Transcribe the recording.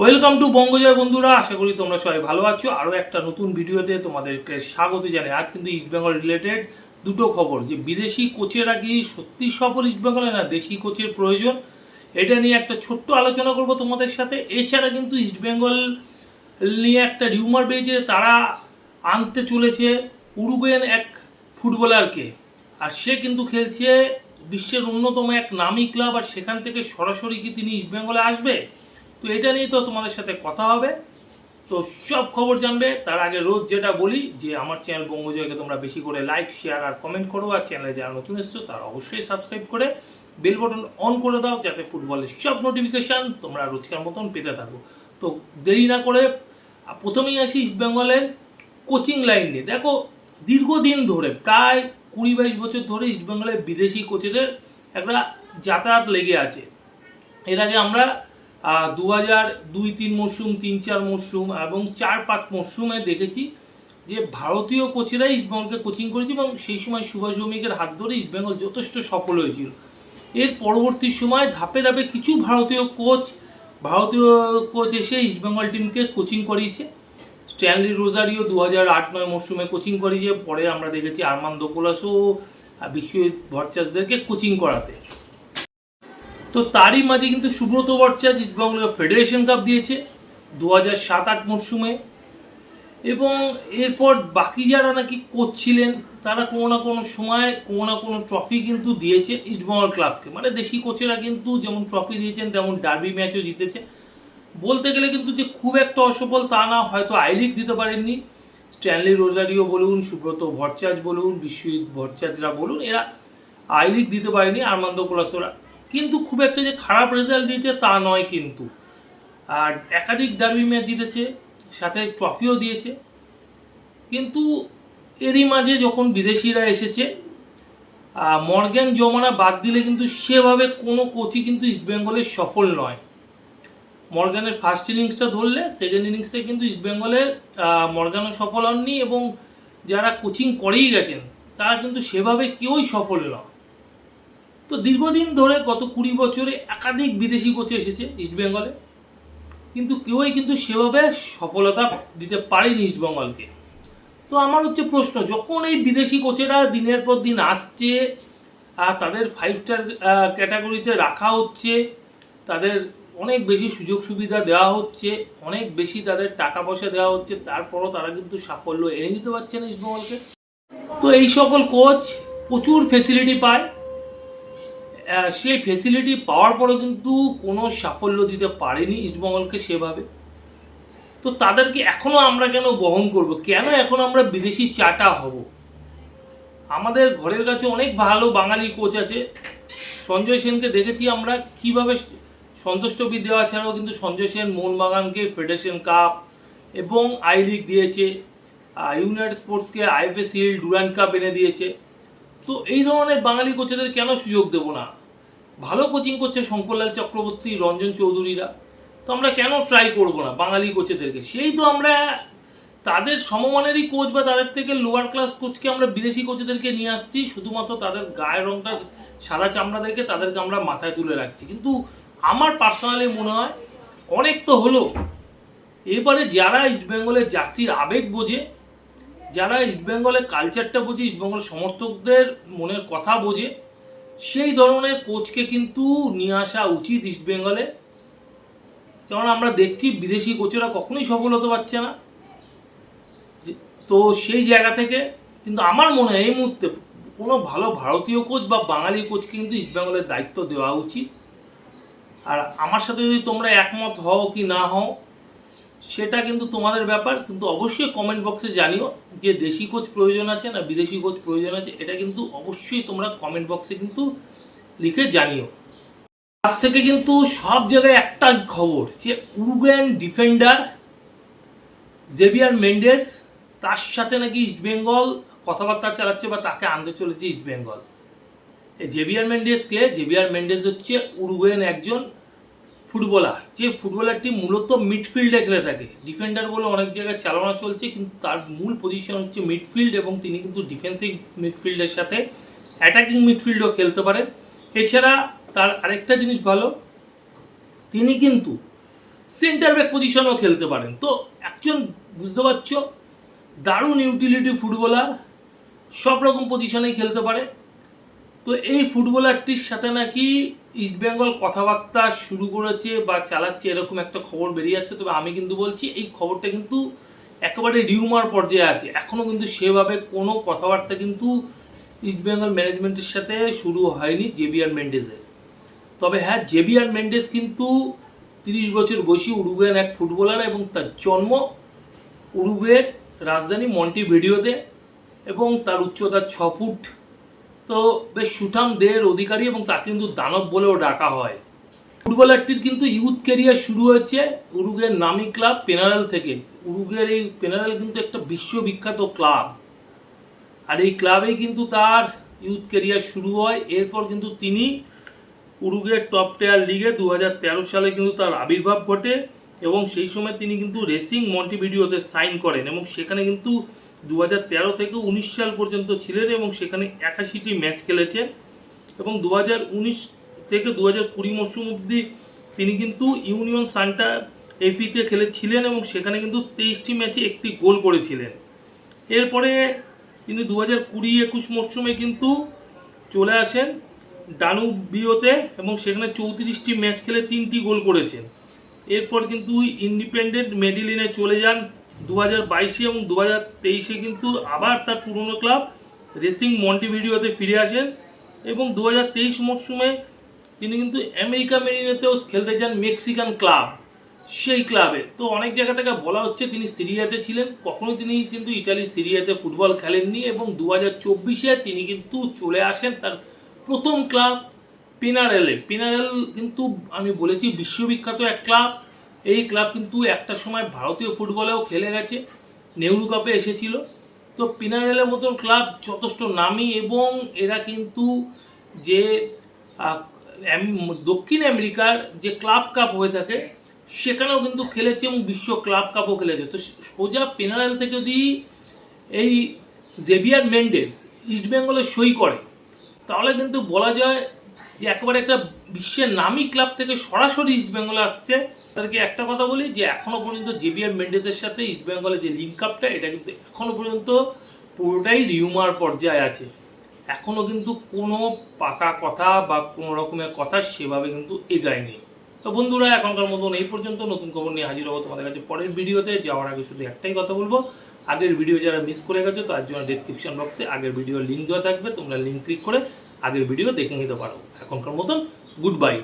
Welcome to বঙ্গজয় বন্ধুরা, আশা করি তোমরা সবাই ভালো আছো। আরও একটা নতুন ভিডিওতে তোমাদেরকে স্বাগত জানাই। আজ কিন্তু ইস্টবেঙ্গল রিলেটেড দুটো খবর, যে বিদেশি কোচেরা কি সত্যি সফল ইস্টবেঙ্গলে না দেশি কোচের প্রয়োজন? এটা নিয়ে একটা ছোট্ট আলোচনা করব তোমাদের সাথে। এছাড়া কিন্তু ইস্টবেঙ্গল নিয়ে একটা রিউমার বেরিয়েছে তারা আনতে চলেছে উরুগুয়েন এক ফুটবলারকে। আর সে কিন্তু খেলছে বিশ্বের অন্যতম এক নামি ক্লাব, আর সেখান থেকে সরাসরি কি তিনি ইস্টবেঙ্গলে আসবে? তো এটা নিয়ে তো তোমাদের সাথে কথা হবে। তো সব খবর জানবে, তার আগে রোজ যেটা বলি, যে আমার চ্যানেল বঙ্গজয়কে তোমরা বেশি করে লাইক শেয়ার আর কমেন্ট করো, আর চ্যানেলে যারা নতুন এসছো, তারা অবশ্যই সাবস্ক্রাইব করে বেল বটন অন করে দাও, যাতে ফুটবলের সব নোটিফিকেশান তোমরা রোজকার মতন পেতে থাকো। তো দেরি না করে প্রথমেই আসি ইস্ট বেঙ্গলের কোচিং লাইন নিয়ে। দেখো, দীর্ঘদিন ধরে, প্রায় কুড়ি বাইশ বছর ধরে ইস্টবেঙ্গলের বিদেশি কোচেদের একটা যাতায়াত লেগে আছে। এর আগে আমরা দু হাজার দুই তিন মরশুম তিন চার মরশুম এবং চার পাঁচ মরশুমে দেখেছি যে ভারতীয় কোচেরাই ইস্টবেঙ্গলকে কোচিং করেছে এবং সেই সময় সুভাষ ভৌমিকের হাত ধরে ইস্টবেঙ্গল যথেষ্ট সফল হয়েছিল। এর পরবর্তী সময় ধাপে ধাপে কিছু ভারতীয় কোচ ভারতীয় কোচ এসে ইস্টবেঙ্গল টিমকে কোচিং করিয়েছে। স্ট্যানলি রোজারিও দু হাজার আট নয় মরশুমে কোচিং করিয়ে পরে আমরা দেখেছি আরমান দোকলাসও বিশ্বজিৎ ভট্টাচার্যদেরকে কোচিং করাতে। তো তারই মাঝে কিন্তু সুব্রত ভট্টাচার্য ইস্টবেঙ্গলকে ফেডারেশন কাপ দিয়েছে দু হাজার সাত আট মরশুমে। এবং এরপর বাকি যারা নাকি কোচ ছিলেন, তারা কোনো না কোনো সময় কোনো না কোনো ট্রফি কিন্তু দিয়েছে ইস্টবেঙ্গল ক্লাবকে মানে দেশি কোচেরা কিন্তু যেমন ট্রফি দিয়েছেন, তেমন ডার্বি ম্যাচও জিতেছে। বলতে গেলে কিন্তু যে খুব একটা অসফল তা না, হয়তো আই লিগ দিতে পারেননি। স্ট্যানলি রোজারিও বলুন, সুব্রত ভট্টাচার্য বলুন, বিশ্বজিৎ ভট্টাচার্যরা বলুন, এরা আই লিগ দিতে পারেনি, আরমান্দ কোলাসোরা। কিন্তু খুব একটা যে খারাপ রেজাল্ট দিয়েছে তা নয় কিন্তু। আর একাধিক ডার্বি ম্যাচ জিতেছে, সাথে ট্রফিও দিয়েছে। কিন্তু এরই মাঝে যখন বিদেশিরা এসেছে মর্গ্যান জমানা বাদ দিলে কিন্তু সেভাবে কোনো কোচই কিন্তু ইস্টবেঙ্গলের সফল নয়। মর্গানের ফার্স্ট ইনিংসটা ধরলে সেকেন্ড ইনিংসে কিন্তু ইস্টবেঙ্গলের মর্গানও সফল হননি এবং যারা কোচিং করেই গেছেন, তারা কিন্তু সেভাবে কেউই সফল নয়। তো দীর্ঘদিন ধরে গত কুড়ি বছরে একাধিক বিদেশি কোচে এসেছে ইস্টবেঙ্গলে কিন্তু কেউই কিন্তু সেভাবে সফলতা দিতে পারেনি ইস্টবেঙ্গলকে তো আমার হচ্ছে প্রশ্ন, যখন এই বিদেশি কোচেরা দিনের পর দিন আসছে আর তাদের ফাইভ স্টার ক্যাটাগরিতে রাখা হচ্ছে, তাদের অনেক বেশি সুযোগ সুবিধা দেওয়া হচ্ছে, অনেক বেশি তাদের টাকা পয়সা দেওয়া হচ্ছে, তারপরও তারা কিন্তু সাফল্য এনে দিতে পারছে না ইস্টবেঙ্গলকে তো এই সকল কোচ প্রচুর ফেসিলিটি পায় সেই ফেসিলিটি পাওয়ার পরেও কিন্তু কোনো সাফল্য দিতে পারেনি ইস্টবেঙ্গলকে সেভাবে। তো তাদেরকে এখনও আমরা কেন বহন করব? কেন এখন আমরা বিদেশি চাটা হব? আমাদের ঘরের কাছে অনেক ভালো বাঙালি কোচ আছে। সঞ্জয় সেনকে দেখেছি আমরা কীভাবে সন্তোষ ট্রফি দেওয়া ছাড়াও কিন্তু সঞ্জয় সেন মোহনবাগানকে ফেডারেশন কাপ এবং আই লিগ দিয়েছে ইউনাইটেড স্পোর্টসকে আইএফএ সিল ডুরান্ড কাপ এনে দিয়েছে। তো এই ধরনের বাঙালি কোচেদের কেন সুযোগ দেবো না? ভালো কোচিং করছে শঙ্করলাল চক্রবর্তী, রঞ্জন চৌধুরীরা। তো আমরা কেন ট্রাই করব না বাঙালি কোচেদেরকে? সেই তো আমরা তাদের সমমানেরই কোচ বা তাদের থেকে লোয়ার ক্লাস কোচকে আমরা বিদেশি কোচেদেরকে নিয়ে আসছি, শুধুমাত্র তাদের গায়ের রঙটা সাদা চামড়া দেখে তাদেরকে আমরা মাথায় তুলে রাখছি। কিন্তু আমার পার্সোনালি মনে হয় অনেক তো হলো। এবারে যারা ইস্ট ইস্টবেঙ্গলের জার্সির আবেগ বোঝে যারা ইস্টবেঙ্গলের কালচারটা বোঝে ইস্টবেঙ্গল সমর্থকদের মনের কথা বোঝে, সেই ধরনের কোচকে কিন্তু নিয়ে আসা উচিত ইস্টবেঙ্গলে কারণ আমরা দেখছি বিদেশি কোচেরা কখনোই সফল হতে পারছে না। তো সেই জায়গা থেকে কিন্তু আমার মনে হয় এই মুহূর্তে কোনো ভালো ভারতীয় কোচ বা বাঙালি কোচকে কিন্তু ইস্টবেঙ্গলের দায়িত্ব দেওয়া উচিত। আর আমার সাথে যদি তোমরা একমত হও কি না হও সেটা কিন্তু তোমাদের ব্যাপার, কিন্তু অবশ্যই কমেন্ট বক্সে জানিও যে দেশি কোচ প্রয়োজন আছে না বিদেশি কোচ প্রয়োজন আছে, এটা কিন্তু অবশ্যই তোমরা কমেন্ট বক্সে কিন্তু লিখে জানিও। আজ থেকে কিন্তু সব জায়গায় একটা খবর যে উরুগুয়ান ডিফেন্ডার জেভিয়ার মেন্ডেস, তার সাথে নাকি ইস্টবেঙ্গল কথাবার্তা চালাচ্ছে বা তাকে আনতে চলেছে ইস্টবেঙ্গল জেভিয়ার মেন্ডেসকে, জেভিয়ার মেন্ডেস হচ্ছে উরুগুয়েন একজন ফুটবলার, যে ফুটবলারটি মূলত মিডফিল্ডে খেলে থাকে। ডিফেন্ডার বলে অনেক জায়গায় চালনা চলছে, কিন্তু তার মূল পজিশন হচ্ছে মিডফিল্ড এবং তিনি কিন্তু ডিফেন্সিভ মিডফিল্ডের সাথে অ্যাটাকিং মিডফিল্ডও খেলতে পারেন এছাড়া তার আরেকটা জিনিস ভালো, তিনি কিন্তু সেন্টার ব্যাক পজিশনও খেলতে পারেন। তো একজন বুঝতে পারছ, দারুণ ইউটিলিটি ফুটবলার সব রকম পজিশনেই খেলতে পারে। তো এই ফুটবলারটির সাথে নাকি ইস্টবেঙ্গল কথাবার্তা শুরু করেছে বা চালাচ্ছে এরকম একটা খবর বেরিয়ে যাচ্ছে তবে আমি কিন্তু বলছি এই খবরটা কিন্তু একেবারে রিউমার পর্যায়ে আছে। এখনও কিন্তু সেভাবে কোনো কথাবার্তা কিন্তু ইস্টবেঙ্গল ম্যানেজমেন্টের সাথে শুরু হয়নি জেবিআর মেন্ডেসের তবে হ্যাঁ জেবিআর মেন্ডেস কিন্তু তিরিশ বছর বয়সী উরুগুয়ের এক ফুটবলার এবং তার জন্ম উরুগুয়ের রাজধানী মন্টিভিডিওতে এবং তার উচ্চতা ছ ফুট তো বেশ সুঠাম দেহের অধিকারী এবং তাকে কিন্তু দানব বলেও ডাকা হয়। ফুটবলারটির কিন্তু ইউথ ক্যারিয়ার শুরু হয়েছে উরুগের নামি ক্লাব পেনারেল থেকে। উরুগের এই পেনারেল কিন্তু একটা বিশ্ববিখ্যাত ক্লাব। আর এই ক্লাবেই কিন্তু তার ইউথ ক্যারিয়ার শুরু হয়। এরপর কিন্তু তিনি উরুগের টপ টেয়ার লিগে দু হাজার তেরো সালে কিন্তু তার আবির্ভাব ঘটে এবং সেই সময় তিনি কিন্তু রেসিং মন্টিভিডিওতে সাইন করেন এবং সেখানে কিন্তু দু হাজার তেরো থেকে উনিশ সাল পর্যন্ত ছিলেন এবং সেখানে একাশিটি ম্যাচ খেলেছেন এবং দু হাজার উনিশ থেকে দু হাজার কুড়ি মরশুম অবধি তিনি কিন্তু ইউনিয়ন সান্টা এফিতে খেলেছিলেন এবং সেখানে কিন্তু তেইশটি ম্যাচে একটি গোল করেছিলেন। এরপরে তিনি দু হাজার কুড়ি একুশ মরশুমে কিন্তু চলে আসেন ডানুবিওতে এবং সেখানে চৌত্রিশটি ম্যাচ খেলে তিনটি গোল করেছেন। এরপর কিন্তু ইন্ডিপেন্ডেন্ট মেডিলিনে চলে যান দু হাজার বাইশে এবং দু হাজার তেইশে কিন্তু আবার তার পুরনো ক্লাব রেসিং মন্টিভিডিওতে ফিরে আসেন এবং দু হাজার তেইশ মরশুমে তিনি কিন্তু আমেরিকা মেরিনেতেও খেলতে যান মেক্সিকান ক্লাব সেই ক্লাবে তো অনেক জায়গা থেকে বলা হচ্ছে তিনি সিরিয়াতে ছিলেন, কখনোই তিনি কিন্তু ইটালি সিরিয়াতে ফুটবল খেলেননি এবং দু হাজার চব্বিশে তিনি কিন্তু চলে আসেন তার প্রথম ক্লাব পিনারেলে পিনারেল কিন্তু আমি বলেছি বিশ্ববিখ্যাত এক ক্লাব এই ক্লাব কিন্তু একটা সময় ভারতীয় ফুটবলেও খেলে গেছে। নেহরু কাপে এসেছিল। তো পিনারেলের মতন ক্লাব যথেষ্ট নামি এবং এরা কিন্তু যে দক্ষিণ আমেরিকার যে ক্লাব কাপ হয়ে থাকে, সেখানেও কিন্তু খেলেছে এবং বিশ্ব ক্লাব কাপও খেলেছে। তো সোজা পেনারেল থেকে যদি এই জেভিয়ার মেন্ডেস ইস্টবেঙ্গলে সই করে, তাহলে কিন্তু বলা যায় যে একেবারে একটা বিশ্বের নামি ক্লাব থেকে সরাসরি ইস্টবেঙ্গলে আসছে। তাদেরকে একটা কথা বলি, যে এখনও পর্যন্ত জেভিয়ার মেন্ডেসের সাথে ইস্টবেঙ্গলের যে লিঙ্ক আপটা এটা কিন্তু এখনও পর্যন্ত পুরোটাই রিউমার পর্যায়ে আছে। এখনও কিন্তু কোনো পাকা কথা বা কোনো রকমের কথা সেভাবে কিন্তু এগায়নি। তো বন্ধুরা, এখনকার মতন এই পর্যন্ত। নতুন খবর নিয়ে হাজির হব তোমাদের কাছে পরের ভিডিওতে। যাওয়ার আগে শুধু একটাই কথা বলব, আগের ভিডিও যারা মিস করে গেছো, তার জন্য ডিসক্রিপশন বক্সে আগের ভিডিও লিঙ্ক দেওয়া থাকবে। তোমরা লিঙ্ক ক্লিক করে আগের ভিডিও দেখে নিতে পারো। এখনকার মতন গুড বাই